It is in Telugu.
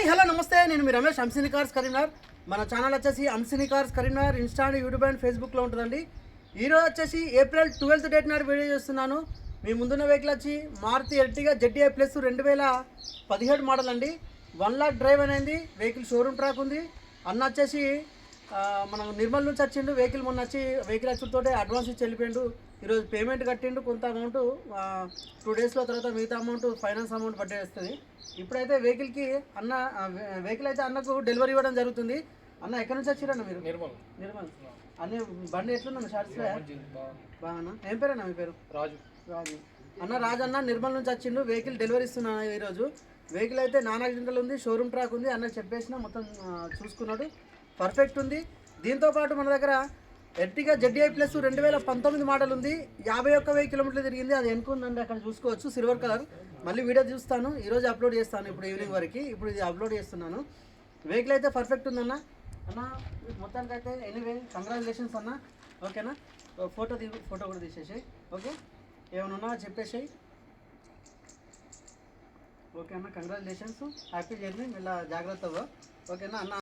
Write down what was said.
హాయ్ హలో నమస్తే. నేను మీ రమేష్ అంశిని కార్స్ కరీంనగర్. మన ఛానల్ వచ్చేసి Amshini cars Karimnagar. Insta YouTube and ఫేస్బుక్లో ఉంటుందండి. ఈరోజు వచ్చేసి ఏప్రిల్ ట్వెల్త్ డేట్ నాడు వీడియో చేస్తున్నాను. మీ ముందున్న వెహికల్ వచ్చి మారుతి ఎర్టిగా జెడ్డీఐ ప్లస్ రెండు వేల పదిహేడు మోడల్ అండి. వన్ లాక్ డ్రైవ్ అనేది వెహికల్ షోరూమ్ ట్రాక్ ఉంది. అన్న వచ్చేసి మనం నిర్మల్ నుంచి వచ్చిండు వెహికల్ మొన్న వచ్చి వెహికల్ వచ్చుతోటే అడ్వాన్స్ ఇచ్చి వెళ్ళిపోయిండు. ఈరోజు పేమెంట్ కట్టిండు కొంత అమౌంట్ టూ డేస్లో తర్వాత మిగతా అమౌంట్ ఫైనాన్స్ అమౌంట్ పడ్డే వస్తుంది. ఇప్పుడైతే వెహికల్కి అన్న వెహికల్ అయితే అన్నకు డెలివరీ ఇవ్వడం జరుగుతుంది. అన్న ఎక్కడి నుంచి వచ్చిరన్న మీరు? నిర్మల్. నిర్మల్. అన్ని బండి మంచిది బా- బాగా ఏం పేరేనా మీ పేరు? రాజు. రాజు. అన్న రాజు అన్న నిర్మల్ నుంచి వచ్చిండు వెహికల్ డెలివరీ ఇస్తున్నాను ఈరోజు. వెహికల్ అయితే నాన్ ఉంది షోరూమ్ ట్రాక్ ఉంది. అన్న చెప్పేసిన మొత్తం చూసుకున్నాడు. పర్ఫెక్ట్ ఉంది. దీంతో పాటు మన దగ్గర ఎర్టిగా జడ్డీఐ ప్లస్ రెండు వేల పంతొమ్మిది మోడల్ ఉంది. యాభై ఒక్క వెయ్యి కిలోమీటర్లు తిరిగింది. అది ఎన్నుకుందండి అక్కడ చూసుకోవచ్చు. సిల్వర్ కలర్ మళ్ళీ వీడియో చూస్తాను. ఈరోజు అప్లోడ్ చేస్తాను ఇప్పుడు ఈవినింగ్ వరకు. ఇప్పుడు ఇది అప్లోడ్ చేస్తున్నాను. వెహికల్ అయితే పర్ఫెక్ట్ ఉందన్న. అన్న మొత్తానికి అయితే ఎనీవే కంగ్రాచులేషన్స్ అన్న? ఓకేనా ఫోటో తీ ఫోటో కూడా తీసేసాయి. ఓకే ఏమైనా చెప్పేసాయి. ఓకే అన్న కంగ్రాచులేషన్స్ హ్యాపీ జర్నీ మళ్ళీ జాగ్రత్తగా ఓకేనా అన్న